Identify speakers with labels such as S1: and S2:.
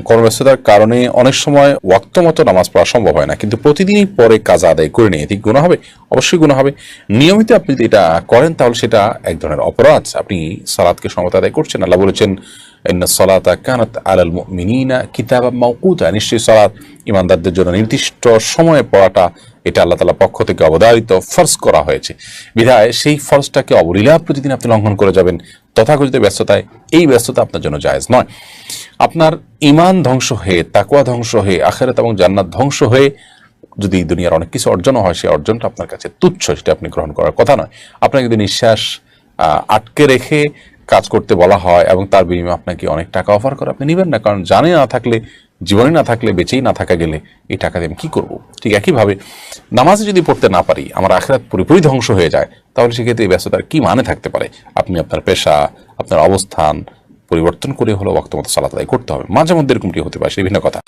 S1: কর্মব্যস্ততার কারণে অনেক সময় ওয়াক্ত মতো নামাজ পড়া সম্ভব হয় না। কিন্তু প্রতিদিনই পরে কাজ আদায় করে নিয়ে ঠিক গুণা হবে? অবশ্যই গুণা হবে। নিয়মিত আপনি যদি এটা করেন, তাহলে সেটা এক ধরনের অপরাধ। আপনি সালাদকে সমত আদায় করছেন। আল্লাহ বলেছেন সলাত কানাত আলাল মিনা কিতাবা মকুতা নিশ্চয়ই সালাত ইমানদারদের জন্য নির্দিষ্ট সময়ে পড়াটা এটা আল্লাহ তালা পক্ষ থেকে অবধারিত, ফরজ করা হয়েছে। বিধায় সেই ফরজটাকে অবলীলা প্রতিদিন আপনি লঙ্ঘন করে যাবেন, তথাকথিত ব্যস্ততায়। এই ব্যস্ততা আপনার জন্য জায়েজ নয়। আপনার ইমান ধ্বংস হয়ে তাকুয়া ধ্বংস হয়ে, আখেরাত এবং জান্নাত ধ্বংস হয়ে যদি দুনিয়ার অনেক কিছু অর্জন হয়, সেই অর্জনটা আপনার কাছে তুচ্ছ, সেটা আপনি গ্রহণ করার কথা নয়। আপনাকে যদি নিঃশ্বাস আটকে রেখে কাজ করতে বলা হয় এবং তার বিনিময়ে আপনাকে অনেক টাকা অফার করে আপনি নেবেন না। কারণ জানে না থাকলে, জীবনে না থাকলে, বেঁচেই না থাকা গেলে এই টাকা দিয়ে আমি কী করব? ঠিক একইভাবে নামাজে যদি পড়তে না পারি, আমার আখেরাত পুরোপুরি ধ্বংস হয়ে যায়, তাহলে সেক্ষেত্রে এই ব্যস্ততার কি মানে থাকতে পারে? আপনি আপনার পেশা, আপনার অবস্থান পরিবর্তন করে হলো বক্তমত সালাত করতে হবে। মাঝে মধ্যে এরকমটি হতে পারে সেই ভিন্ন কথা।